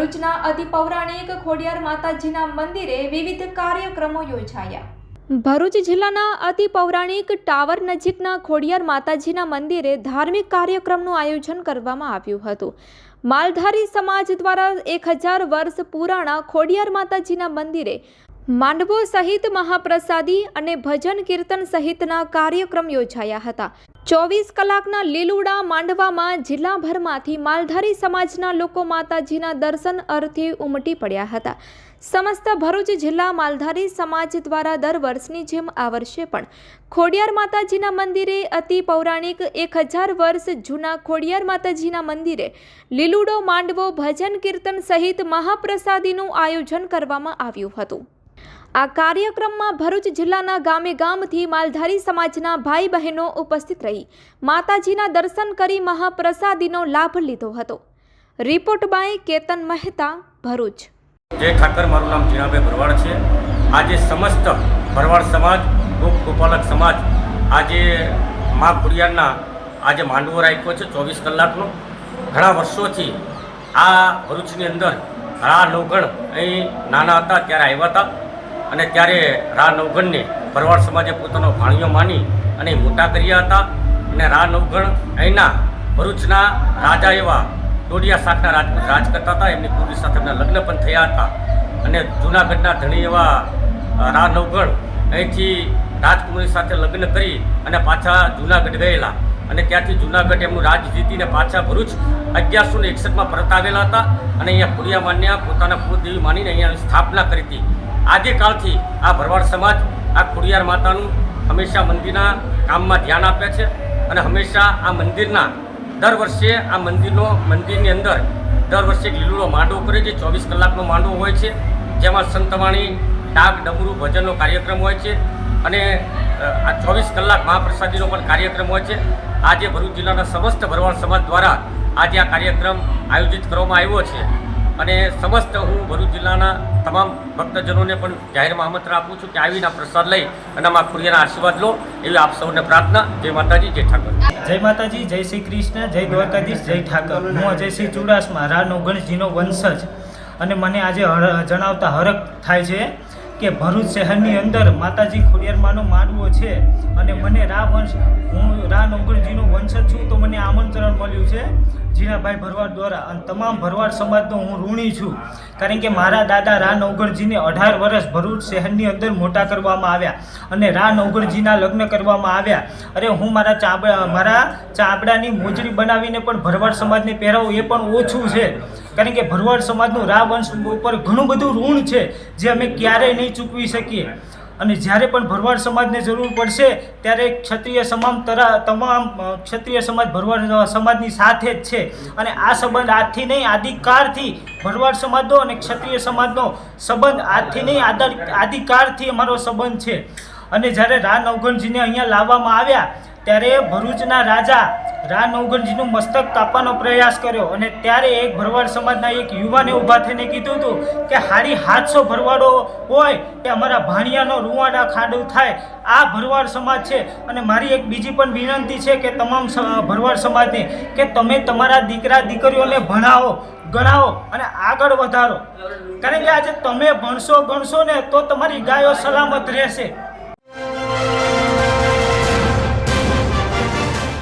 ભરૂચના અતિ પૌરાણિક ખોડિયાર માતાજીના મંદિરે વિવિધ કાર્યક્રમો યોજાયા. ભરૂચ જિલ્લાના અતિ પૌરાણિક ટાવર નજીકના ખોડિયાર માતાજીના મંદિરે ધાર્મિક કાર્યક્રમનું આયોજન કરવામાં આવ્યું હતું. માલધારી સમાજ દ્વારા એક હજાર વર્ષ પુરાણા ખોડિયાર માતાજીના મંદિરે માંડવો સહિત મહાપ્રસાદી અને ભજન કીર્તન સહિતના કાર્યક્રમ યોજાયા હતા. ચોવીસ કલાકના લીલુડા માંડવામાં જિલ્લાભરમાંથી માલધારી સમાજના લોકો માતાજીના દર્શન અર્થે ઉમટી પડ્યા હતા. સમસ્ત ભરૂચ જિલ્લા માલધારી સમાજ દ્વારા દર વર્ષની જેમ આ વર્ષે પણ ખોડિયાર માતાજીના મંદિરે અતિ પૌરાણિક એક હજાર વર્ષ જૂના ખોડિયાર માતાજીના મંદિરે લીલુડો માંડવો ભજન કીર્તન સહિત મહાપ્રસાદીનું આયોજન કરવામાં આવ્યું હતું. આ કાર્યક્રમમાં ભરૂચ જિલ્લાના ગામે ગામથી માલધારી સમાજના ભાઈ બહેનો ઉપસ્થિત રહી માતાજીના દર્શન કરી મહાપ્રસાદીનો લાભ લીધો હતો. Report by Ketan Mehta, Bharuch. જય ઠાકર મારું નામ જીણાભાઈ ભરવાડ છે. આજે સમસ્ત ભરવાડ સમાજ, ગોપ ગોપાલક સમાજ આજે મા ખુડિયારના આજે માંડવો રાખ્યો છે ચોવીસ કલાકનો. ઘણા વર્ષોથી આ ભરૂચની અંદર આ લોગણ અહીં નાના હતા, ત્યારે આવ્યા હતા. અને ત્યારે રા નવગણને ભરવાડ સમાજે પોતાનો ભાણિયો માની અને મોટા કર્યા હતા. અને રા નવગણ અહીંના ભરૂચના રાજા એવા ટોડિયા શાખના રાજપૂત રાજ કરતા હતા. એમની પૂર્વી સાથે એમના લગ્ન પણ થયા હતા. અને જૂનાગઢના ધણી એવા રા નવગણ અહીંથી રાજકુમારી સાથે લગ્ન કરી અને પાછા જૂનાગઢ ગયેલા. અને ત્યાંથી જૂનાગઢ એમનું રાજ જીતીને પાછા ભરૂચ અગિયારસો ને એકસઠમાં પરત આવેલા હતા. અને અહીંયા પુરિયા માન્યા પોતાના કુળદેવી માનીને અહીંયા સ્થાપના કરી હતી. આદિકાળથી આ ભરવાડ સમાજ, આ ખુડિયાર માતાનું હંમેશા મંદિરના કામમાં ધ્યાન આપે છે અને હંમેશા આ મંદિરના દર વર્ષે આ મંદિરનો, મંદિરની અંદર દર વર્ષે લીલુડો માંડો કરે છે, ચોવીસ કલાકનો માંડો હોય છે, જેમાં સંતવાણી, ડાક, ડમરું, ભજનનો કાર્યક્રમ હોય છે અને આ ચોવીસ કલાક મહાપ્રસાદીનો પણ કાર્યક્રમ હોય છે. આજે ભરૂચ જિલ્લાના સમસ્ત ભરવાડ સમાજ દ્વારા આજે આ કાર્યક્રમ આયોજિત કરવામાં આવ્યો છે. અને સમસ્ત હું ભરૂચ જિલ્લાના તમામ ભક્તજનોને પણ જાહેરમાં આમંત્રણ આપું છું કે આવીને આ પ્રસાદ લઈ અને અમારા ખુરિયાના આશીર્વાદ લો એવી આપ સૌને પ્રાર્થના. જય માતાજી, જય ઠાકર. જય માતાજી, જય શ્રી કૃષ્ણ, જય દ્વારકાધીશ, જય ઠાકર. હું અજયસિંહ ચુડાસમા, રા નોગણજીનો વંશજ. અને મને આજે જણાવતા હરક થાય છે કે ભરૂચ શહેરની અંદર માતાજી ખોડિયારમાંનો માનવો છે અને મને રા વંશ હું રા નોગણજીનો વંશજ છું, તો મને આમંત્રણ મળ્યું છે. જીણાભાઈ ભરવાડ દ્વારા અને તમામ ભરવાડ સમાજનો હું ઋણી છું. કારણ કે મારા દાદા રા નવગણજીને અઢાર વર્ષ ભરૂચ શહેરની અંદર મોટા કરવામાં આવ્યા અને રા નવગણજીના લગ્ન કરવામાં આવ્યા. અરે હું મારા ચાબડા, મારા ચાબડાની મોજડી બનાવીને પણ ભરવાડ સમાજને પહેરાવું એ પણ ઓછું છે. કારણ કે ભરવાડ સમાજનું રા વંશ ઉપર ઘણું બધું ઋણ છે, જે અમે ક્યારેય નહીં ચૂકવી શકીએ. અને જ્યારે પણ ભરવાડ સમાજને જરૂર પડશે, ત્યારે ક્ષત્રિય સમામ તરા, તમામ ક્ષત્રિય સમાજ ભરવાડ સમાજની સાથે જ છે. અને આ સંબંધ આજથી નહીં, આદિકાળથી ભરવાડ સમાજનો અને ક્ષત્રિય સમાજનો સંબંધ આજથી નહીં આદર આદિકાળથી અમારો સંબંધ છે. અને જ્યારે રા નવગણજીને અહીંયા લાવવામાં આવ્યા ત્યારે ભરૂચના રાજા રા નવગણજીનું મસ્તક કાપવાનો પ્રયાસ કર્યો અને ત્યારે એક ભરવાડ સમાજના એક યુવાને ઊભા થઈને કીધું હતું કે હારી હાથસો ભરવાડો હોય કે અમારા ભાણિયાનો રૂવાડા ખાડું થાય, આ ભરવાડ સમાજ છે. અને મારી એક બીજી પણ વિનંતી છે કે તમામ ભરવાડ સમાજને કે તમે તમારા દીકરા, દીકરીઓને ભણાવો, ગણાવો અને આગળ વધારો. કારણ કે આજે તમે ભણશો, ગણશો ને તો તમારી ગાયો સલામત રહેશે.